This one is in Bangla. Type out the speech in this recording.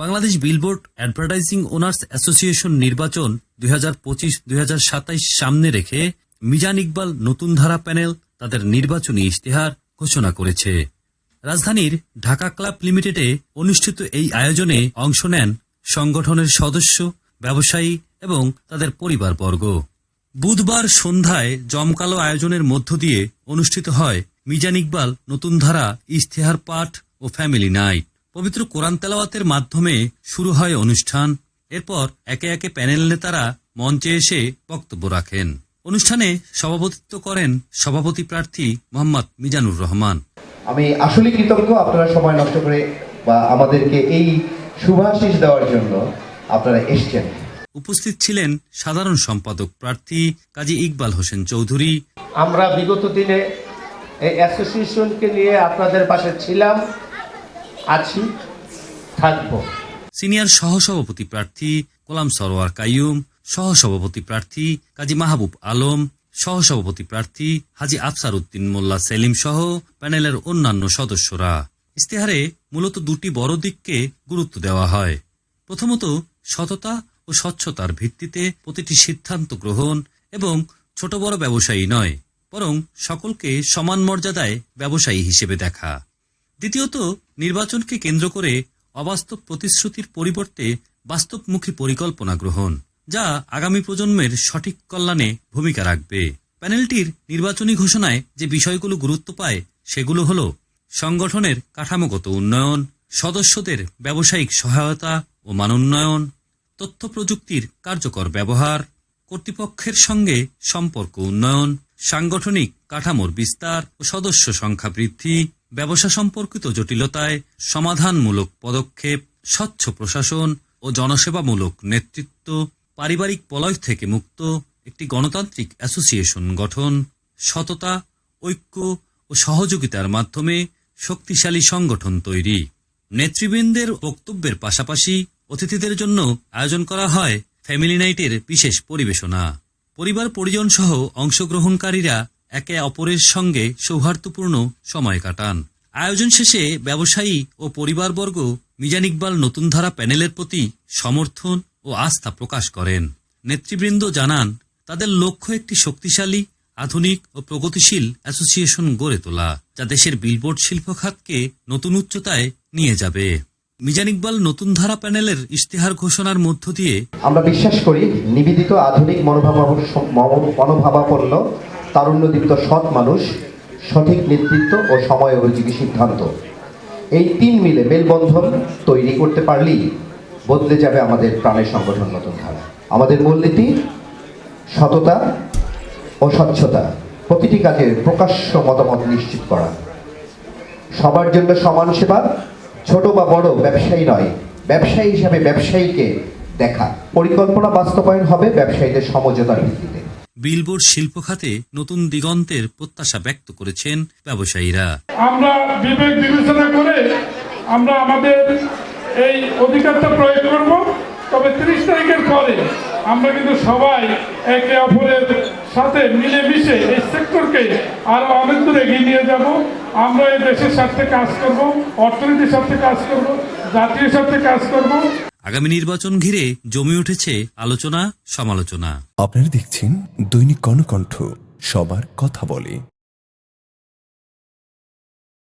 Bangladesh billboard advertising owners association নির্বাচন দুই হাজার পঁচিশ হাজার সাতাইশ সামনে রেখে মিজান ইকবাল নতুন ধারা প্যানেল তাদের নির্বাচনী ইশতেহার ঘোষণা করেছে। রাজধানীর ঢাকা ক্লাব লিমিটেডে অনুষ্ঠিত এই আয়োজনে অংশ নেন সংগঠনের সদস্য, ব্যবসায়ী এবং তাদের পরিবারবর্গ। বুধবার সন্ধ্যায় জমকালো আয়োজনের মধ্য দিয়ে অনুষ্ঠিত হয় মিজান ইকবাল নতুন ধারা ইশতেহার পাঠ ও ফ্যামিলি নাইট। পবিত্র কোরআন তেলাওয়াতের মাধ্যমে শুরু হয় অনুষ্ঠান। এরপর একে একে প্যানেল নেতারা মঞ্চে এসে বক্তব্য রাখেন। অনুষ্ঠানে সভাপতিত্ব করেন সভাপতি প্রার্থী মোহাম্মদ মিজানুর রহমান। আমি আসলে কৃতজ্ঞ আপনারা সময় নষ্ট করে বা আমাদেরকে এই শুভাশিস দেওয়ার জন্য আপনারা এসছেন। উপস্থিত ছিলেন সাধারণ সম্পাদক প্রার্থী কাজী ইকবাল হোসেন চৌধুরী। আমরা বিগত দিনে এই অ্যাসোসিয়েশনকে নিয়ে আপনাদের পাশে ছিলাম। আছি, থাকব। সিনিয়র সহসভাপতি প্রার্থী গোলাম সরোয়ার কাইয়ুম, সহসভাপতি প্রার্থী কাজী মাহবুব আলম, সহসভাপতি প্রার্থী হাজি আফসার উদ্দিন মোল্লা সেলিম সহ প্যানেলের অন্যান্য সদস্যরা। ইস্তেহারে মূলত দুটি বড় দিককে গুরুত্ব দেওয়া হয়। প্রথমত, সততা ও স্বচ্ছতার ভিত্তিতে প্রতিটি সিদ্ধান্ত গ্রহণ এবং ছোট বড় ব্যবসায়ী নয়, বরং সকলকে সমান মর্যাদায় ব্যবসায়ী হিসেবে দেখা। দ্বিতীয়ত, নির্বাচনকে কেন্দ্র করে অবাস্তব প্রতিশ্রুতির পরিবর্তে বাস্তবমুখী পরিকল্পনা গ্রহণ, যা আগামী প্রজন্মের সঠিক কল্যাণে ভূমিকা রাখবে। প্যানেলটির নির্বাচনী ঘোষণায় যে বিষয়গুলো গুরুত্ব পায়, সেগুলো হল সংগঠনের কাঠামোগত উন্নয়ন, সদস্যদের ব্যবসায়িক সহায়তা ও মানোন্নয়ন, তথ্য প্রযুক্তির কার্যকর ব্যবহার, কর্তৃপক্ষের সঙ্গে সম্পর্ক উন্নয়ন, সাংগঠনিক কাঠামোর বিস্তার ও সদস্য সংখ্যা বৃদ্ধি ব্যবসা সম্পর্কিত জটিলতায় সমাধানমূলক পদক্ষেপ, স্বচ্ছ প্রশাসন ও জনসেবামূলক নেতৃত্ব, পারিবারিক পলয় থেকে মুক্ত একটি গণতান্ত্রিক অ্যাসোসিয়েশন গঠন, সততা, ঐক্য ও সহযোগিতার মাধ্যমে শক্তিশালী সংগঠন তৈরি। নেতৃবৃন্দের বক্তব্যের পাশাপাশি অতিথিদের জন্য আয়োজন করা হয় ফ্যামিলি নাইটের বিশেষ পরিবেশনা। পরিবার পরিজন সহ অংশগ্রহণকারীরা একে অপরের সঙ্গে সৌহার্দ্যপূর্ণ সময় কাটান। আয়োজন শেষে ব্যবসায়ী ও পরিবারবর্গ মিজান ইকবাল নতুন ধারা প্যানেলের প্রতি সমর্থন ও আস্থা প্রকাশ করেন। নেতৃবৃন্দ জানান, তাদের লক্ষ্য একটি শক্তিশালী, আধুনিক ও প্রগতিশীল অ্যাসোসিয়েশন গড়ে তোলা, যা দেশের বিলবোর্ড শিল্প খাতকে নতুন উচ্চতায় নিয়ে যাবে। মিজান ইকবাল নতুন ধারা প্যানেলের ইশতেহার ঘোষণার মধ্য দিয়ে, আমরা বিশ্বাস করি নিবেদিত আধুনিক মনোভাবাপন্ন তারুণ্যদীপ্ত সৎ মানুষ, সঠিক নেতৃত্ব ও সময় উপযোগী সিদ্ধান্ত। এই তিন মিলে মেলবন্ধন তৈরি করতে পারলেই বদলে যাবে আমাদের প্রাণের সংগঠন নতুন ধারা। আমাদের মূলনীতি, সততা ও স্বচ্ছতা, প্রতিটি কাজের প্রকাশ্য মতামত নিশ্চিত করা। সবার জন্য সমান সেবা, ছোট বা বড় ব্যবসায়ী নয়, ব্যবসায়ী হিসাবে ব্যবসায়ীকে দেখা। পরিকল্পনা বাস্তবায়ন হবে ব্যবসায়ীদের সমঝোতার ভিত্তিতে। বিলবোর্ড শিল্প খাতে নতুন দিগন্তের প্রত্যাশা ব্যক্ত করেছেন ব্যবসায়ীরা। আমরা বিবেক বিবেচনা করে আমরা আমাদের এই অধিকারটা প্রয়োগ করব, তবে তিরিশ তারিখের পরে আমরা কিন্তু সবাই একে অপরের সাথে মিলেমিশে এই সেক্টরকে আরও অনেক দূর এগিয়ে নিয়ে যাব। আমরা এই দেশের স্বার্থে কাজ করব, অর্থনীতির স্বার্থে কাজ করব জাতীয় স্বার্থে কাজ করব আগামী নির্বাচন ঘিরে জমে উঠেছে আলোচনা সমালোচনা আপনারা দেখছেন দৈনিক কর্ণকণ্ঠ সবার কথা বলে।